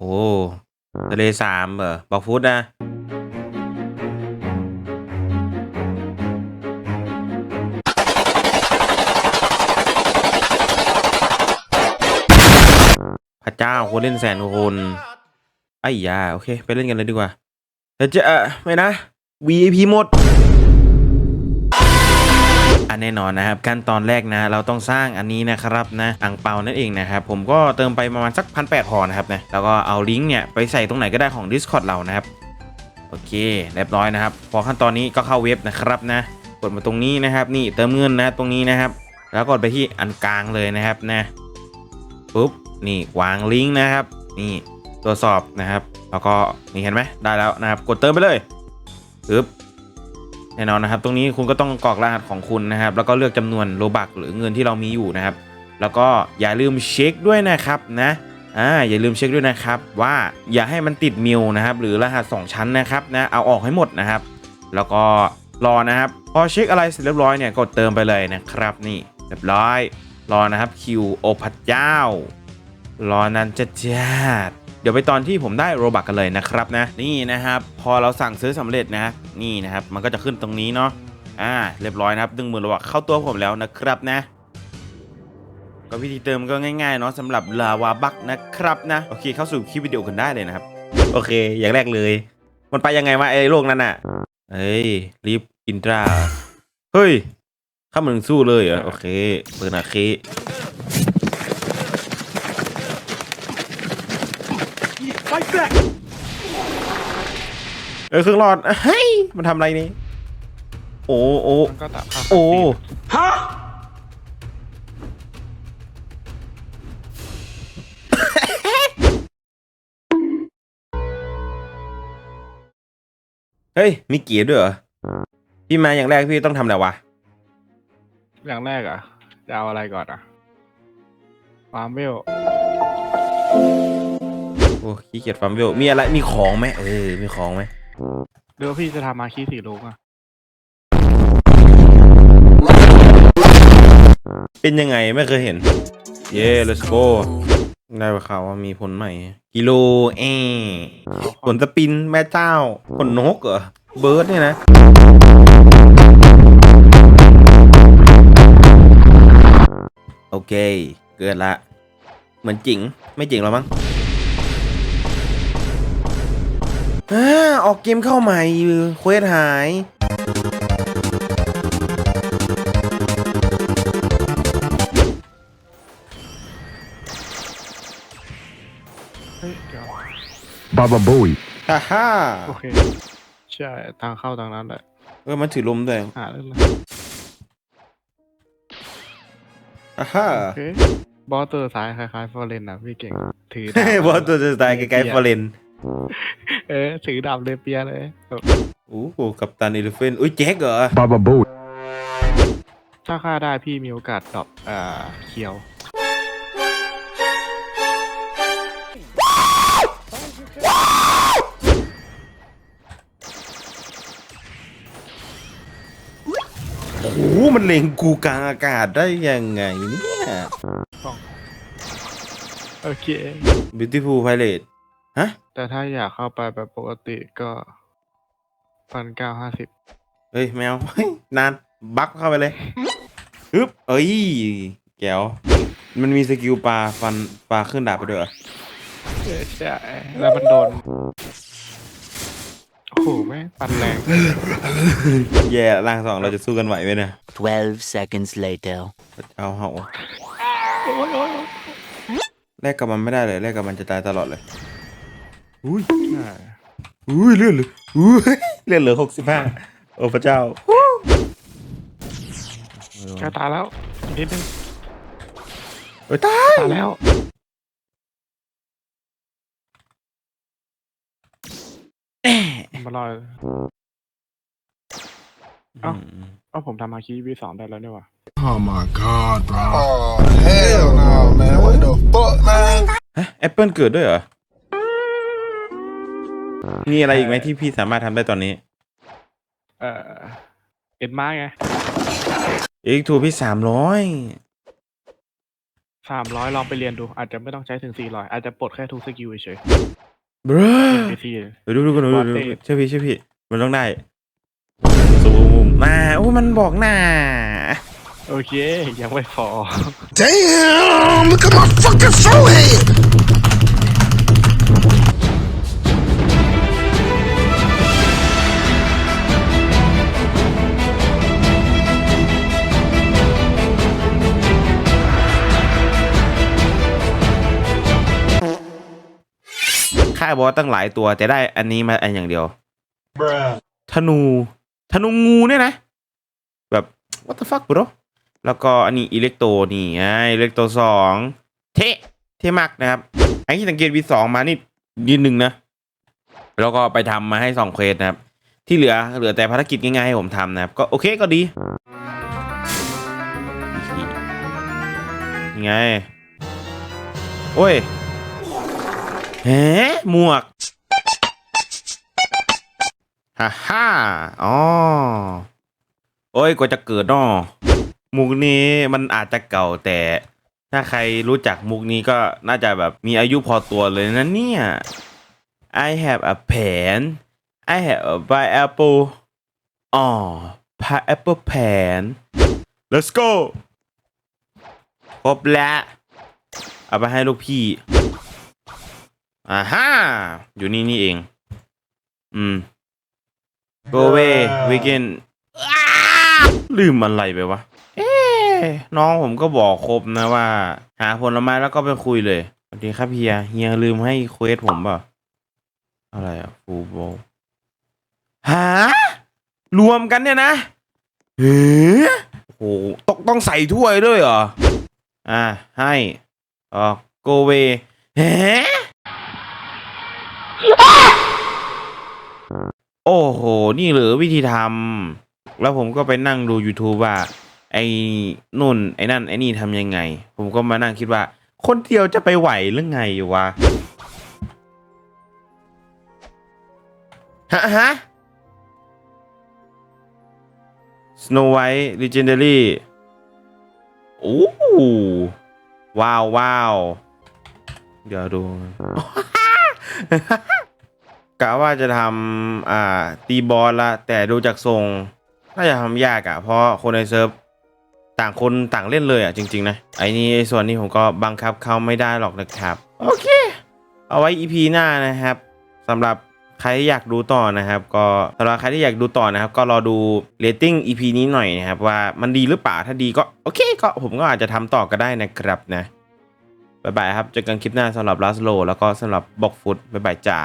โอ้ทะเลสามเหรอบอกฟุตนะ พระเจ้าคนเล่นแสนคนไอ้ยา โอเค ไปเล่นกันเลยดีกว่าแต่จะเออไม่นะ VIP หมด อันแน่นอนนะครับขั้นตอนแรกนะเราต้องสร้างอันนี้นะครับนะอ่างเปานั่นเองนะครับผมก็เติมไปประมาณสักพันแปดพอนะครับนะแล้วก็เอาลิงก์เนี่ยไปใส่ตรงไหนก็ได้ของ Discord เรานะครับโอเคเรียบร้อยนะครับ พอขั้นตอนนี้ก็เข้าเว็บนะครับนะกดมาตรงนี้นะครับ นี่เติมเงินนะตรงนี้นะครับ แล้วกดไปที่อันกลางเลยนะครับนะปุ๊บนี่วางลิงก์นะครับ นี่ตรวจสอบนะครับ แล้วก็นี่เห็นไหมได้แล้วนะครับ กดเติมไปเลยปึ๊บ แน่นอนนะครับ ตรงนี้คุณก็ต้องกรอกรหัสของคุณนะครับ แล้วก็เลือกจำนวนโลบักหรือเงินที่เรามีอยู่นะครับ แล้วก็อย่าลืมเช็คด้วยนะครับนะอ่าอย่าลืมเช็คด้วยนะครับว่าอย่าให้มันติดมิวนะครับ หรือรหัส 2 ชั้นนะครับนะเอาออกให้หมดนะครับ แล้วก็รอนะครับพอเช็คอะไรเสร็จเรียบร้อยเนี่ยกดเติมไปเลยนะครับ นี่เรียบร้อย รอนะครับคิวโอพัดเจ้ารอนานจะจัด เดี๋ยวไปตอนที่ผมได้โรบักกันเลยนะครับนะนี่นะครับพอเราสั่งซื้อสำเร็จนะนี่นะครับมันก็จะขึ้นตรงนี้เนาะอ่าเรียบร้อยนะครับดึงมือโรบักเข้าตัวผมแล้วนะครับนะก็วิธีเติมก็ง่ายๆเนาะสำหรับลาวาบักนะครับนะโอเคเข้าสู่คลิปวิดีโอกันได้เลยนะครับ โอเค อย่างแรกเลย มันไปยังไงวะไอ้โลกนั้นอะเฮ้ยรีบอินตราเฮ้ยเข้ามาถึงสู้เลยเหรอโอเคเปิดนา เคเออเครื่องรอดเฮ้ยมันทำอะไรนี่ โอ้โอ้มันก็ตัดภาพโอ้เฮ้ยมีเกียร์ด้วยเหรอพี่มาอย่างแรกพี่ต้องทำอะไรวะอย่างแรกอะจะเอาอะไรก่อนอะฟาร์มเวลโอ้ขี้เกียจฟาร์มเวลมีอะไรมีของไหมเออมีของไหมหรือว่าพี่จะทำมาคีสีลูกอะ เป็นยังไงไม่เคยเห็น เย้ let's go ได้ข่าวว่ามีผลใหม่ กิโลเอผลสปินแม่เจ้า ผลนกเหรอ เบิร์ดเนี่ยนะโอเค เกิดละ เหมือนจริง ไม่จริงหรอมั้ง อาออกเกมเข้าใหม่เควสหายเฮ้ยเดี๋ยว Baba Booey. ฮ่าฮ่าโอเค ใช่ ทางเข้าทางนั้นแหละ เออมันถือลมด้วยหาเรื่องเลยอ่าฮ่าโอเค บอสตัวซ้ายคล้ายๆฟอร์เรนนะพี่เก่ง ถือดาบอสตัวจะตายใกล้ๆฟอร์เรน เออถือดาบเลเปียเลยแบบโอ้โหกัปตันอีเลฟเฟนอุ้ยแจ็คเหรอ Baba Booey. ถ้าฆ่าได้พี่มีโอกาสดรอปอ่าเคียวโอ้โหมันเล็งกูกลางอากาศได้ยังไงเนี่ย โอเค Beautiful Pilot ฮะ แต่ถ้าอยากเข้าไปแบบปกติก็พันเก้าห้าสิบเฮ้ยแมวเฮ้ยนานบักเข้าไปเลยฮึบเอ้ยแก้วมันมีสกิลปลาฟันปลาขึ้นดาบไปด้วยเหรอเออใช่แล้วมันโดน โอ้โหแม่งปันแรง แย่ร่างสองเราจะสู้กันไหวไหมเนี่ย12 seconds later. เอาเหาโอ้ยโอ้ยโอ้ยแลกกับมันไม่ได้เลยแลกกับมันจะตายตลอดเลย อุ้ยใช่อุ้ยเลือดเหลืออุ้ยเลือดเหลือหกสิบห้าโอ้พระเจ้าใกล้ตายแล้วอีกนิดนึงโอ้ยตายตายแล้วมาลอยเอ้าเอ้าผมทำมาคีวีสองได้แล้วเนี่ยว่ะ Oh my God, bro. Oh hell no, man! What the fuck, man? ฮะแอปเปิลเกิดด้วยเหรอ มีอะไรอีกไหมที่พี่สามารถทำได้ตอนนี้ เอ่อเอ็นมาไงอีกทูพี่สามร้อยสามร้อยลองไปเรียนดู อาจจะไม่ต้องใช้ถึงสี่ร้อยอาจจะปลดแค่ทุกสกิลเฉยบรๆ NPC เดี๋ยวดูดูกันดูดูดู Bot เชื่อพี่เชื่อพี่มันต้องได้ซูมมาโอ้มันบอกหน้า โอเค ยังไม่พอ Damn, look at my fucking forehead. ฆ่าบอสตั้งหลายตัว แต่ได้อันนี้มาอันอย่างเดียว ธนู ธนูงูเนี่ยนะ แบบ what the fuck bro แล้วก็อันนี้อิเล็กโตนี่ไงอิเล็กโตสองเทเทมากนะครับไอ้ที่สังเกตวีสองมานี่ยืนหนึ่งนะ แล้วก็ไปทำมาให้สองเควสนะครับ ที่เหลือเหลือแต่ภารกิจง่ายๆให้ผมทำนะครับ ก็โอเคก็ดียังไง โอ้ย แหมหมวกฮ่าฮ่าอ๋อโอ้ยกว่าจะเกิดนอมุกนี้มันอาจจะเก่าแต่ถ้าใครรู้จักมุกนี้ก็น่าจะแบบมีอายุพอตัวเลยนะเนี่ย I have a pen I have a pineapple อ๋อ pineapple pen let's go ครบแล้วเอาไปให้ลูกพี่ อ่าฮ่าอยู่นี่นี่เอง อืม go away weekend อ้าลืมอะไรไปวะ เอ๊ะน้องผมก็บอกครบนะว่า หาผลไม้แล้วก็ไปคุยเลยสวัสดีครับเฮีย เฮียลืมให้เควสผมเปล่าอะไรอะฟูโบหารวมกันเนี่ยนะเฮ้โอ้โหต้องต้องใส่ถ้วยด้วยเหรอ อ่า ให้อ๋อ go away เฮ้ โอ้โห นี่เหรือวิธีทำแล้วผมก็ไปนั่งดู YouTube ว่า ไอ้นุ่น ไอ้นั่น ไอ้นี่ทำยังไง ผมก็มานั่งคิดว่า คนเดียวจะไปไหวหรือไงวะฮะฮะ Snow White Legendary โอ้ว้าวว้าว เดี๋ยวดู กะว่าจะทำอ่าตีบอลละ แต่ดูจากทรงน่าจะทำยากอะเพราะคนในเซิร์ฟต่างคนต่างเล่นเลยอะจริง ๆ นะ ไอ้นี่ไอ้ส่วนนี้ผมก็บังคับเขาไม่ได้หรอกนะครับ โอเค เอาไว้ EP หน้านะครับสำหรับใครที่อยากดูต่อนะครับ ก็สำหรับใครที่อยากดูต่อนะครับ ก็รอดูเรตติ้ง EP นี้หน่อยนะครับ ว่ามันดีหรือเปล่าถ้าดีก็โอเค ก็ผมก็อาจจะทำต่อก็ได้นะครับนะ บายบายครับเจอกันคลิปหน้าสำหรับลาสโลแล้วก็สำหรับบอกฟุตบายบายจ้า